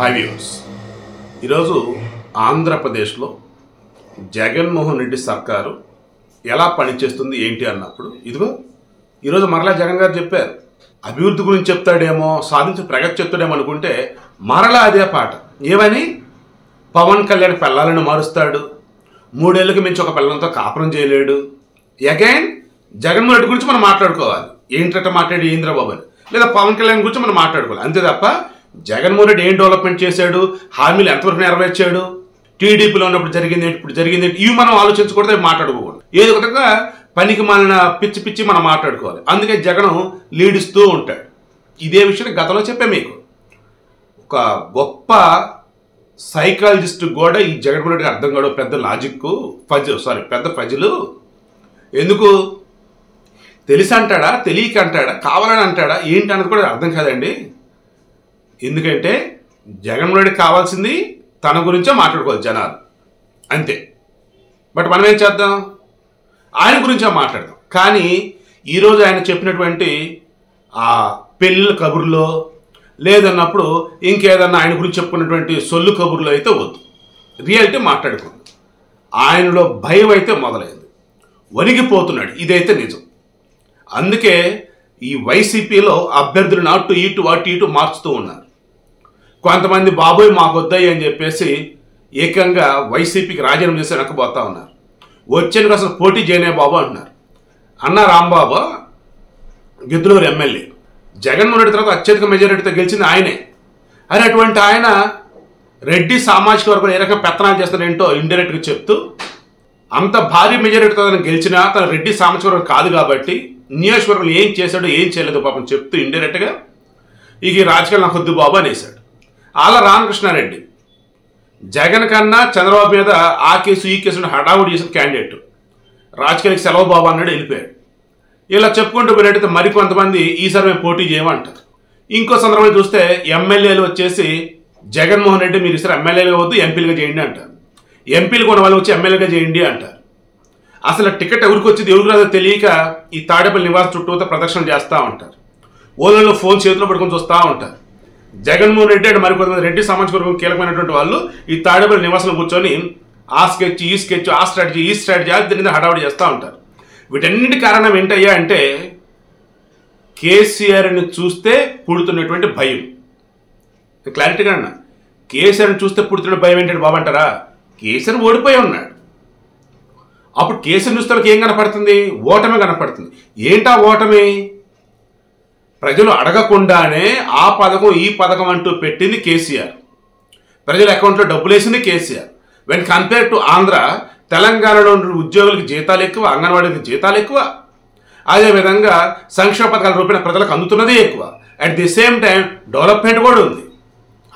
Hi views ఈరోజు ఆంధ్రప్రదేశ్లో జగన్మోహన్ రెడ్డి సర్కారు ఎలా పనిచేస్తుంది ఏంటి అన్నప్పుడు ఇదిగో ఈరోజు మరలా జగన్ గారు చెప్పారు. అభివృద్ధి గురించి చెప్తాడేమో సాధించి ప్రగతి చెప్తాడేమో అనుకుంటే మరలా అదే పాట. ఏమని? పవన్ కళ్యాణ్ పిల్లలను మారుస్తాడు. మూడేళ్ళకి మించి ఒక పిల్లలతో కాపురం చేయలేడు. అగైన్ జగన్మోహన్ రెడ్డి గురించి మనం మాట్లాడుకోవాలి. ఏంటంటే మాట్లాడి ఇంద్రబాబు అని? లేదా పవన్ కళ్యాణ్ గురించి మనం మాట్లాడుకోవాలి. అంతే తప్ప జగన్మోహన్ రెడ్డి ఏం డెవలప్మెంట్ చేశాడు? హామీలు ఎంతవరకు నెరవేర్చాడు? టీడీపీలో ఉన్నప్పుడు జరిగింది ఇప్పుడు జరిగింది ఇవి మనం ఆలోచించకూడదు మాట్లాడుకోకూడదు ఏదో ఒకటిగా పనికి మన పిచ్చి పిచ్చి మనం మాట్లాడుకోవాలి. అందుకే జగన్ లీడిస్తూ ఉంటాడు. ఇదే విషయం గతంలో చెప్పే మీకు. ఒక గొప్ప సైకాలజిస్ట్ కూడా ఈ జగన్మోహన్ రెడ్డికి అర్థం కావడం పెద్ద లాజిక్ ఫజిల్ సారీ పెద్ద ఫజిలు ఎందుకు? తెలిసి అంటాడా? తెలియక అంటాడా? కావాలని అంటాడా? ఏంటి అన్నది కూడా అర్థం కాదండి. ఎందుకంటే జగన్మోహన్ రెడ్డి కావాల్సింది తన గురించే మాట్లాడుకోవాలి జనాలు. అంతే. బట్ మనం ఏం చేద్దాం? ఆయన గురించే మాట్లాడదాం. కానీ ఈరోజు ఆయన చెప్పినటువంటి ఆ పెళ్ళిళ్ళ కబుర్లో లేదన్నప్పుడు ఇంకేదన్నా ఆయన గురించి చెప్పుకున్నటువంటి సొల్లు కబుర్లో అయితే వద్దు. రియాలిటీ మాట్లాడుకుందాం ఆయనలో భయం అయితే మొదలైంది. వణిగిపోతున్నాడు. ఇదైతే నిజం. అందుకే ఈ వైసీపీలో అభ్యర్థులను అటు ఇటు అటు ఇటు మార్చుతూ ఉన్నారు. కొంతమంది బాబోయ్ మాకు వద్దాయి అని చెప్పేసి ఏకంగా వైసీపీకి రాజీనామా చేసి వెనకపోతా ఉన్నారు. వచ్చేందుకు అసలు పోటీ చేయనే బాబు అంటున్నారు. అన్న రాంబాబు గిద్దలూరు ఎమ్మెల్యే. జగన్మోహన్ రెడ్డి తర్వాత అత్యధిక మెజారిటీతో గెలిచింది ఆయనే. అని అటువంటి ఆయన రెడ్డి సామాజిక వర్గం ఏ రకంగా పెత్తనాలు చేస్తారేంటో ఇండైరెక్ట్గా చెప్తూ అంత భారీ మెజారిటీతో తను గెలిచినా తన రెడ్డి సామాజిక వర్గం కాదు కాబట్టి నియోజకవర్గం ఏం చేశాడో ఏం చేయలేదు పాపం చెప్తూ ఇండైరెక్ట్గా ఇక రాజకీయాలు నాకు వద్దు బాబు అనేసాడు ఆల రామకృష్ణారెడ్డి. జగన్ కన్నా చంద్రబాబు మీద ఆ కేసు ఈ కేసు హడావుడి చేసిన క్యాండిడేట్. రాజకీయానికి సెలవు బాబు అన్నాడు వెళ్ళిపోయాడు. ఇలా చెప్పుకుంటూ పోయినట్టయితే మరికొంతమంది ఈసారి మేము పోటీ చేయమంటారు. ఇంకో సందర్భంలో చూస్తే ఎమ్మెల్యేలు వచ్చేసి జగన్మోహన్ రెడ్డి మీరు ఇస్తారు ఎమ్మెల్యేలుగా వద్దు ఎంపీలుగా చేయండి అంటారు. ఎంపీలు కూడా వాళ్ళు వచ్చి ఎమ్మెల్యేగా చేయండి అంటారు. అసలు టికెట్ ఎవరికి వచ్చింది ఎవరికి రాదో తెలియక ఈ తాడేపల్లి నివాస్ చుట్టూతో ప్రదర్శన చేస్తూ ఉంటారు. ఓలలో ఫోన్ చేతిలో పడుకొని చూస్తూ ఉంటారు. జగన్మోహన్ రెడ్డి అండ్ మరికొంతమంది రెడ్డి సామాజిక వర్గం కీలకమైనటువంటి వాళ్ళు ఈ తాడేపల్లి నివాసంలో కూర్చొని ఆ స్కెచ్ ఈ స్కెచ్ ఆ స్ట్రాటజీ ఈ స్ట్రాటజీ అది దీని మీద హడావుడి చేస్తూ ఉంటారు. వీటన్నిటి కారణం ఏంటయ్యా అంటే కేసీఆర్ని చూస్తే పుడుతున్నటువంటి భయం. క్లారిటీగా అన్న. కేసీఆర్ని చూస్తే పుడుతున్న భయం ఏంటంటే బాబంటారా కేసీఆర్ ఓడిపోయి ఉన్నాడు. అప్పుడు కేసీఆర్ చూస్తే ఏం కనపడుతుంది? ఓటమి కనపడుతుంది. ఏంటా ఓటమి? ప్రజలు అడగకుండానే ఆ పథకం ఈ పథకం అంటూ పెట్టింది కేసీఆర్. ప్రజల అకౌంట్లో డబ్బులు వేసింది KCR. When compare to Andhra తెలంగాణలో ఉన్న ఉద్యోగులకి జీతాలు ఎక్కువ అంగన్వాడీకి జీతాలు ఎక్కువ. అదేవిధంగా సంక్షేమ పథకాల రూపేణ ప్రజలకు అందుతున్నదే ఎక్కువ. At the same time development కూడా ఉంది.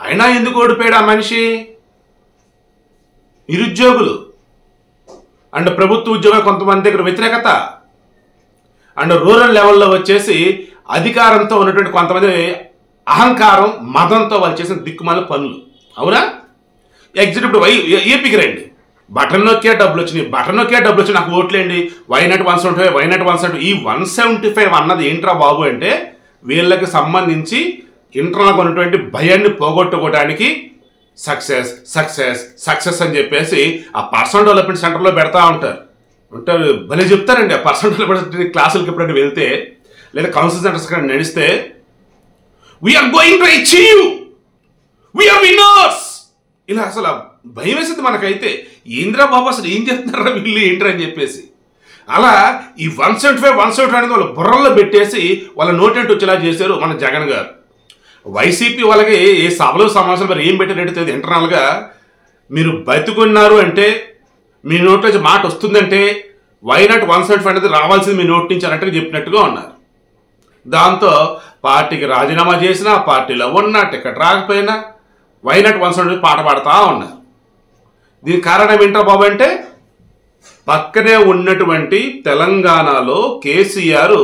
అయినా ఎందుకు ఓడిపోయాడు ఆ మనిషి? నిరుద్యోగులు. అండ్ ప్రభుత్వ ఉద్యోగాలు కొంతమంది దగ్గర వ్యతిరేకత. అండ్ రూరల్ లెవెల్లో వచ్చేసి అధికారంతో ఉన్నటువంటి కొంతమంది అహంకారం మతంతో వాళ్ళు చేసిన దిక్కుమాల పనులు. అవునా? ఎగ్జిక్యూటివ్ ఇప్పుడు వై ఏపీకి రండి. బటన్ నొక్కే డబ్బులు వచ్చినాయి. బటన్ నొక్కే డబ్బులు వచ్చి నాకు ఓట్లేండి. Why not one seventy five why not one seventy ఈ వన్ సెవెంటీ ఫైవ్ అన్నది ఏంట్రా బాబు అంటే వీళ్ళకి సంబంధించి ఇంటర్నల్గా ఉన్నటువంటి భయాన్ని పోగొట్టుకోవడానికి సక్సెస్ సక్సెస్ సక్సెస్ అని చెప్పేసి ఆ పర్సనల్ డెవలప్మెంట్ సెంటర్లో పెడతా ఉంటారు. ఉంటారు. భలే చెప్తారండి. ఆ పర్సనల్ డెవలప్మెంట్ క్లాసులకి ఎప్పుడైనా వెళ్తే లేదా కౌన్సిల్ సెంటర్స్ కానీ నడిస్తే we're going to achieve we're winners ఇలా అసలు భయం వేసింది మనకైతే. ఏంద్రా బాబు అసలు ఏం చెప్తున్నారా వీళ్ళు? ఏంట్రా? అని చెప్పేసి. అలా ఈ one seventy five one seventy అనేది వాళ్ళ బుర్రల్లో పెట్టేసి వాళ్ళ నోటెంట్ వచ్చేలా చేశారు మన జగన్ గారు. వైసీపీ వాళ్ళకి ఏ సభలో సమావేశాలు మరి ఏం పెట్టినట్టు తెలియదు. ఇంటర్నల్గా మీరు బతుకున్నారు అంటే మీ నోట్లో మాట వస్తుందంటే వైనాట్ వన్ సెవెంటీ ఫైవ్ అనేది రావాల్సింది మీ నోట్ నుంచి అన్నట్టుగా చెప్పినట్టుగా ఉన్నారు. దాంతో పార్టీకి రాజీనామా చేసినా పార్టీలో ఉన్నా టికెట్ రాకపోయినా వైనట్ వన్ పాట పాడుతూ ఉన్నారు దీనికి కారణం ఏంటో బాబు అంటే పక్కనే ఉన్నటువంటి తెలంగాణలో కేసీఆర్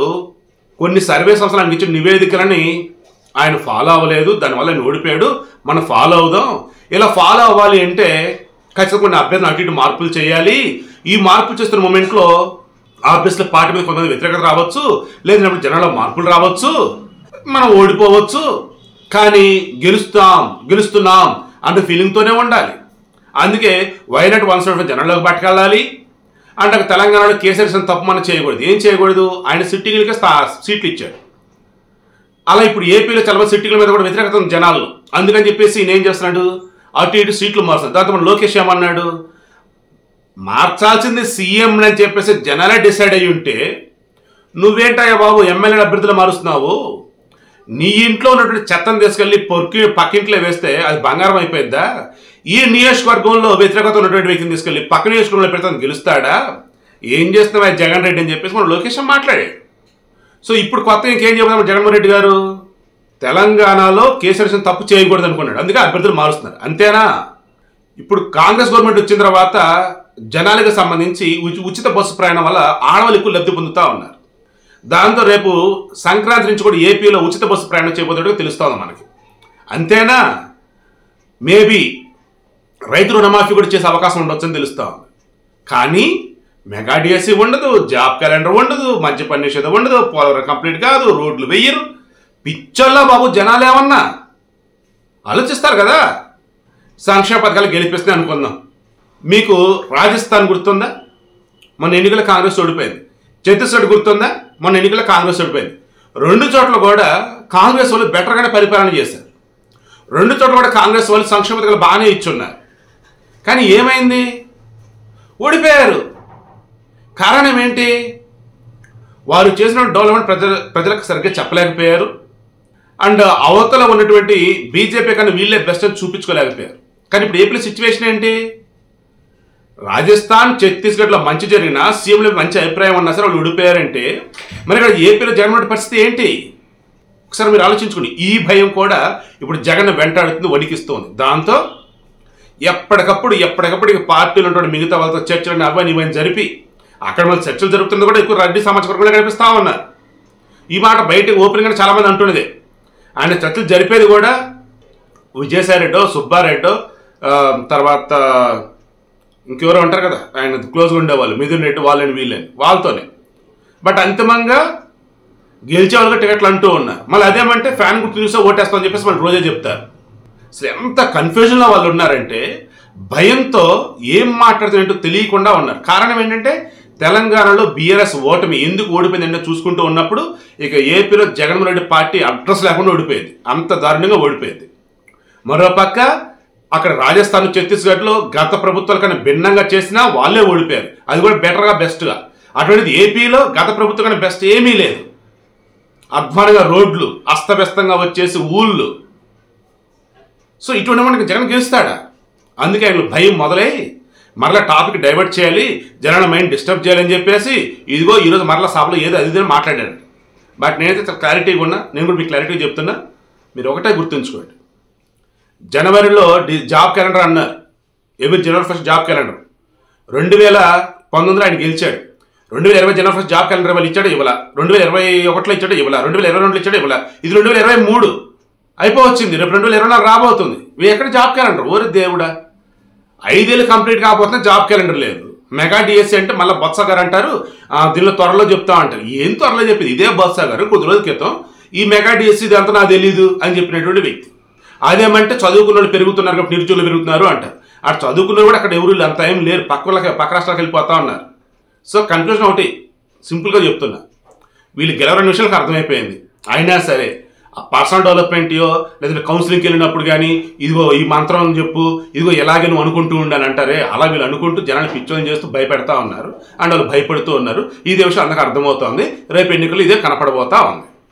కొన్ని సర్వే సంస్థలకు ఇచ్చిన నివేదికలని ఆయన ఫాలో అవ్వలేదు దానివల్ల ఆయన ఓడిపోయాడు. మనం ఫాలో అవుదాం. ఇలా ఫాలో అవ్వాలి అంటే ఖచ్చితంగా కొన్ని అభ్యర్థులు అటు ఇటు మార్పులు చేయాలి. ఈ మార్పులు చేస్తున్న మూమెంట్లో ఆబ్వియస్లీ పార్టీ మీద కొంతమంది వ్యతిరేకత రావచ్చు లేదంటే జనాల్లో మార్పులు రావచ్చు మనం ఓడిపోవచ్చు. కానీ గెలుస్తాం గెలుస్తున్నాం అంటే ఫీలింగ్తోనే ఉండాలి. అందుకే వైనాట్ వన్ సెవెంటీ జనంలోకి పట్టుకెళ్ళాలి. అంటే తెలంగాణలో కేసీఆర్ తప్పు మనం చేయకూడదు. ఏం చేయకూడదు? ఆయన సిట్టింగ్లకి సీట్లు ఇచ్చాడు. అలా ఇప్పుడు ఏపీలో చాలా సిట్టింగ్ల మీద కూడా వ్యతిరేకత ఉంది జనాల్లో. అందుకని చెప్పేసి నేనేం ఏం చేస్తున్నాడు? అటు ఇటు సీట్లు మారుస్తాడు దాంతో మన లోకేష్ ఏమన్నాడు? మార్చాల్సింది సీఎం అని చెప్పేసి జనాలే డిసైడ్ అయ్యి ఉంటే నువ్వేంటయ్యా బాబు ఎమ్మెల్యే అభ్యర్థులు మారుస్తున్నావు? నీ ఇంట్లో ఉన్నటువంటి చెత్తను తీసుకెళ్ళి పొరికి పక్కింట్లో వేస్తే అది బంగారం అయిపోయిద్దా? ఈ నియోజకవర్గంలో వ్యతిరేకత ఉన్నటువంటి వ్యక్తిని తీసుకెళ్ళి పక్క నియోజకవర్గంలో పెడతాను గెలుస్తాడా? ఏం చేస్తున్నావు జగన్ రెడ్డి అని చెప్పేసి మనం లోకేష్ మాట్లాడాడు. సో ఇప్పుడు కొత్త ఇంకేం చెబుతాం జగన్మోహన్ రెడ్డి గారు? తెలంగాణలో కేసీఆర్ తప్పు చేయకూడదు అనుకున్నాడు అందుకే అభ్యర్థులు మారుస్తున్నారు. అంతేనా? ఇప్పుడు కాంగ్రెస్ గవర్నమెంట్ వచ్చిన తర్వాత జనాలకు సంబంధించి ఉచి- ఉచిత బస్సు ప్రయాణం వల్ల ఆడవాళ్ళు ఎక్కువ లబ్ధి పొందుతూ ఉన్నారు. దాంతో రేపు సంక్రాంతి నుంచి కూడా ఏపీలో ఉచిత బస్సు ప్రయాణం చేయబోతున్నట్టుగా తెలుస్తుంది మనకి. అంతేనా? మేబీ రైతు రుణమాఫీ కూడా చేసే అవకాశం ఉండొచ్చని తెలుస్తా ఉంది కానీ మెగా డిఎస్సీ ఉండదు జాబ్ క్యాలెండర్ ఉండదు మంచి పని నిషేధం ఉండదు పోలవరం కంప్లీట్ కాదు రోడ్లు వెయ్యరు పిచ్చోళ్ళ బాబు జనాలు ఏమన్నా ఆలోచిస్తారు కదా? సంక్షేమ పథకాలు గెలిపిస్తే అనుకుందాం. మీకు రాజస్థాన్ గుర్తుందా? మొన్న ఎన్నికల కాంగ్రెస్ ఓడిపోయింది. ఛత్తీస్గఢ్ గుర్తుందా? మొన్న ఎన్నికల కాంగ్రెస్ ఓడిపోయింది. రెండు చోట్ల కూడా కాంగ్రెస్ వాళ్ళు బెటర్గానే పరిపాలన చేశారు. రెండు చోట్ల కూడా కాంగ్రెస్ వాళ్ళు సంక్షేమ పథకాలు బాగానే ఇచ్చున్నారు. కానీ ఏమైంది? ఓడిపోయారు. కారణం ఏంటి? వారు చేసిన డెవలప్మెంట్ ప్రజల ప్రజలకు సరిగ్గా చెప్పలేకపోయారు. అండ్ అవతల ఉన్నటువంటి బీజేపీ కన్నా వీళ్ళే బెస్ట్ అని చూపించుకోలేకపోయారు. కానీ ఇప్పుడు ఏపీ సిచ్యువేషన్ ఏంటి? రాజస్థాన్ ఛత్తీస్గఢ్లో మంచి జరిగినా సీఎంలో మంచి అభిప్రాయం ఉన్నా సరే వాళ్ళు విడిపోయారంటే మరి ఇక్కడ ఏపీలో జగన్మోహన్ పరిస్థితి ఏంటి? ఒకసారి మీరు ఆలోచించుకోండి. ఈ భయం కూడా ఇప్పుడు జగన్ వెంటాడుతుంది వణికిస్తుంది. దాంతో ఎప్పటికప్పుడు ఎప్పటికప్పుడు ఇక పార్టీలు ఉన్నటువంటి మిగతా వాళ్ళతో చర్చలు అవన్నీ ఇవన్నీ జరిపి అక్కడ మళ్ళీ చర్చలు జరుగుతుంది కూడా ఎక్కువ రెడ్డి సమాజ వర్గంలో కనిపిస్తా ఉన్నారు. ఈ మాట బయటకు ఓపెన్గా చాలామంది అంటున్నది. ఆయన చర్చలు జరిపేది కూడా విజయసాయిరెడ్డో సుబ్బారెడ్డో తర్వాత ఇంకెవరో ఉంటారు కదా ఆయన క్లోజ్గా ఉండేవాళ్ళు. మిథున్ రెడ్డి వాళ్ళని వీళ్ళని వాళ్ళతోనే. బట్ అంతిమంగా గెలిచే వాళ్ళకి టికెట్లు అంటూ ఉన్నారు. మళ్ళీ అదేమంటే ఫ్యాన్ గుర్తు చూస్తే ఓటేస్తామని చెప్పేసి మళ్ళీ రోజే చెప్తారు. అసలు ఎంత కన్ఫ్యూజన్లో వాళ్ళు ఉన్నారంటే భయంతో ఏం మాట్లాడుతున్నట్టు తెలియకుండా ఉన్నారు. కారణం ఏంటంటే తెలంగాణలో బీఆర్ఎస్ ఓటమి ఎందుకు ఓడిపోయిందంటే చూసుకుంటూ ఉన్నప్పుడు ఇక ఏపీలో జగన్మోహన్ రెడ్డి పార్టీ అడ్రస్ లేకుండా ఓడిపోయింది. అంత దారుణంగా ఓడిపోయింది. మరోపక్క అక్కడ రాజస్థాన్ ఛత్తీస్గఢ్లో గత ప్రభుత్వాల కన్నా భిన్నంగా చేసినా వాళ్ళే ఓడిపోయారు. అది కూడా బెటర్గా బెస్ట్గా. అటువంటిది ఏపీలో గత ప్రభుత్వం కన్నా బెస్ట్ ఏమీ లేదు. అధ్వానంగా రోడ్లు అస్తవ్యస్తంగా వచ్చేసి ఊళ్ళు. సో ఇటువంటి మనకి జగన్ గెలుస్తాడా? అందుకే ఆయన భయం మొదలై మరలా టాపిక్ డైవర్ట్ చేయాలి జనాల మైండ్ డిస్టర్బ్ చేయాలని చెప్పేసి ఇదిగో ఈరోజు మరలా సభలో ఏదో అది ఇది మాట్లాడాడు. బట్ నేనైతే చాలా క్లారిటీగా ఉన్నా నేను కూడా మీకు క్లారిటీగా చెప్తున్నా మీరు ఒకటే గుర్తుంచుకోండి. జనవరిలో జాబ్ క్యాలెండర్ అన్నారు. ఎవరి జనవరి ఫస్ట్ జాబ్ క్యాలెండర్. రెండు వేల పంతొమ్మిదిలో ఆయన గెలిచాడు. రెండు వేల ఇరవై జనవరి ఫస్ట్ జాబ్ క్యాలెండర్ వాళ్ళు ఇచ్చాడు ఇవ్వాల. రెండు వేల ఇరవై ఒకటిలో ఇచ్చాడు ఇవ్వాల. రెండు వేల ఇరవై రెండులో ఇచ్చాడు ఇవ్వాల. ఇది రెండు వేల ఇరవై మూడు. అయిపోవచ్చింది. రేపు రెండు వేల ఇరవై నాలుగు రాబోతుంది. ఎక్కడ జాబ్ క్యాలెండర్? ఓరి దేవుడా. ఐదేళ్ళు కంప్లీట్ కాకపోతే జాబ్ క్యాలెండర్ లేదు. మెగా డిఎస్సీ అంటే మళ్ళీ బొత్స గారు అంటారు. "ఆ, దీనిలో త్వరలో చెప్తా అంటారు. ఏం త్వరలో చెప్పింది? ఇదే బొత్స గారు కొద్ది రోజుల క్రితం ఈ మెగా డిఎస్సీ ఇదంతా నాకు తెలీదు అని చెప్పినటువంటి వ్యక్తి. అదేమంటే చదువుకున్న వాళ్ళు పెరుగుతున్నారు కాబట్టి నిరుద్యోగులు పెరుగుతున్నారు అంటారు అటు చదువుకున్న కూడా అక్కడ ఎవరు అంత ఏం లేరు. పక్క పక్క రాష్ట్రాలకు వెళ్ళిపోతా ఉన్నారు. సో కన్క్లూజన్ ఒకటి సింపుల్గా చెప్తున్నా. వీళ్ళు గెలవరని విషయాలకు అర్థమైపోయింది. అయినా సరే ఆ పర్సనల్ డెవలప్మెంట్యో లేదంటే కౌన్సిలింగ్కి వెళ్ళినప్పుడు కానీ ఇదిగో ఈ మంత్రం అని చెప్పు ఇదిగో ఎలాగే నువ్వు అనుకుంటూ ఉండాలి అంటారే అలా వీళ్ళు అనుకుంటూ జనాన్ని పిచ్చోని చేస్తూ భయపెడతా ఉన్నారు. అండ్ వాళ్ళు భయపడుతూ ఉన్నారు. ఇదే విషయం అందరికి అర్థమవుతోంది. రేపు ఎన్నికలు ఇదే కనపడబోతా ఉంది.